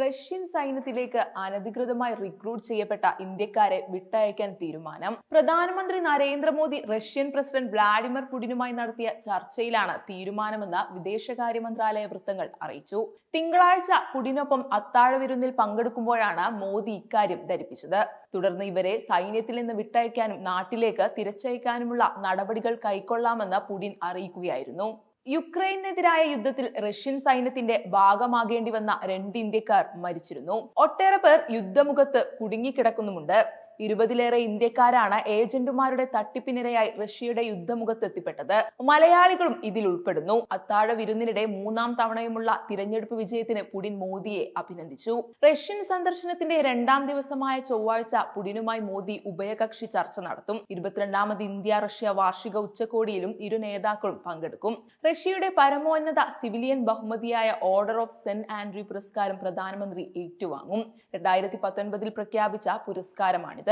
Russian സൈന്യത്തിലേക്ക് അനധികൃതമായി recruit ചെയ്യപ്പെട്ട ഇന്ത്യക്കാരെ വിട്ടയക്കാൻ തീരുമാനം. പ്രധാനമന്ത്രി നരേന്ദ്രമോദി റഷ്യൻ പ്രസിഡന്റ് വ്ളാഡിമിർ പുടിനുമായി നടത്തിയ ചർച്ചയിലാണ് തീരുമാനമെന്ന് വിദേശകാര്യ മന്ത്രാലയ വൃത്തങ്ങൾ അറിയിച്ചു. തിങ്കളാഴ്ച പുടിനൊപ്പം അത്താഴ വിരുന്നിൽ പങ്കെടുക്കുമ്പോഴാണ് മോദി ഇക്കാര്യം ധരിപ്പിച്ചത്. തുടർന്ന് ഇവരെ സൈന്യത്തിൽ നിന്ന് വിട്ടയക്കാനും നാട്ടിലേക്ക് തിരിച്ചയക്കാനുമുള്ള നടപടികൾ കൈക്കൊള്ളാമെന്ന് പുടിൻ അറിയിക്കുകയായിരുന്നു. യുക്രൈനെതിരായ യുദ്ധത്തിൽ റഷ്യൻ സൈന്യത്തിന്റെ ഭാഗമാകേണ്ടി വന്ന രണ്ട് ഇന്ത്യക്കാർ മരിച്ചിരുന്നു. ഒട്ടേറെ പേർ യുദ്ധമുഖത്ത് കുടുങ്ങിക്കിടക്കുന്നുമുണ്ട്. ഇരുപതിലേറെ ഇന്ത്യക്കാരാണ് ഏജന്റുമാരുടെ തട്ടിപ്പിനിരയായി റഷ്യയുടെ യുദ്ധമുഖത്തെത്തിപ്പെട്ടത്. മലയാളികളും ഇതിൽ ഉൾപ്പെടുന്നു. അത്താഴ വിരുന്നിനിടെ മൂന്നാം തവണയുമുള്ള തിരഞ്ഞെടുപ്പ് വിജയത്തിന് പുടിൻ മോദിയെ അഭിനന്ദിച്ചു. റഷ്യൻ സന്ദർശനത്തിന്റെ രണ്ടാം ദിവസമായ ചൊവ്വാഴ്ച പുടിനുമായി മോദി ഉഭയകക്ഷി ചർച്ച നടത്തും. ഇരുപത്തിരണ്ടാമത് ഇന്ത്യ റഷ്യ വാർഷിക ഉച്ചകോടിയിലും ഇരു നേതാക്കളും പങ്കെടുക്കും. റഷ്യയുടെ പരമോന്നത സിവിലിയൻ ബഹുമതിയായ ഓർഡർ ഓഫ് സെന്റ് ആൻഡ്രി പുരസ്കാരം പ്രധാനമന്ത്രി ഏറ്റുവാങ്ങും. രണ്ടായിരത്തി പത്തൊൻപതിൽ പ്രഖ്യാപിച്ച പുരസ്കാരമാണിത്.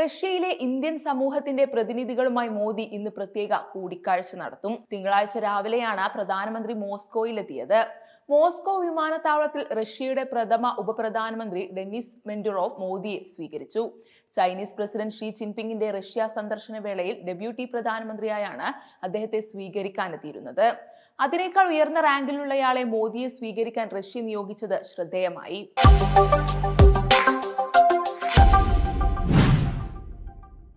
റഷ്യയിലെ ഇന്ത്യൻ സമൂഹത്തിന്റെ പ്രതിനിധികളുമായി മോദി ഇന്ന് പ്രത്യേക കൂടിക്കാഴ്ച നടത്തും. തിങ്കളാഴ്ച രാവിലെയാണ് പ്രധാനമന്ത്രി മോസ്കോയിലെത്തിയത്. മോസ്കോ വിമാനത്താവളത്തിൽ റഷ്യയുടെ പ്രഥമ ഉപപ്രധാനമന്ത്രി ഡെന്നിസ് മെൻഡുറോവ് മോദിയെ സ്വീകരിച്ചു. ചൈനീസ് പ്രസിഡന്റ് ഷീ ജിൻപിങ്ങിന്റെ റഷ്യ സന്ദർശന വേളയിൽ ഡെപ്യൂട്ടി പ്രധാനമന്ത്രിയായാണ് അദ്ദേഹത്തെ സ്വീകരിക്കാനെത്തിയിരുന്നത്. അതിനേക്കാൾ ഉയർന്ന റാങ്കിലുള്ളയാളെ മോദിയെ സ്വീകരിക്കാൻ റഷ്യ നിയോഗിച്ചത് ശ്രദ്ധേയമായി.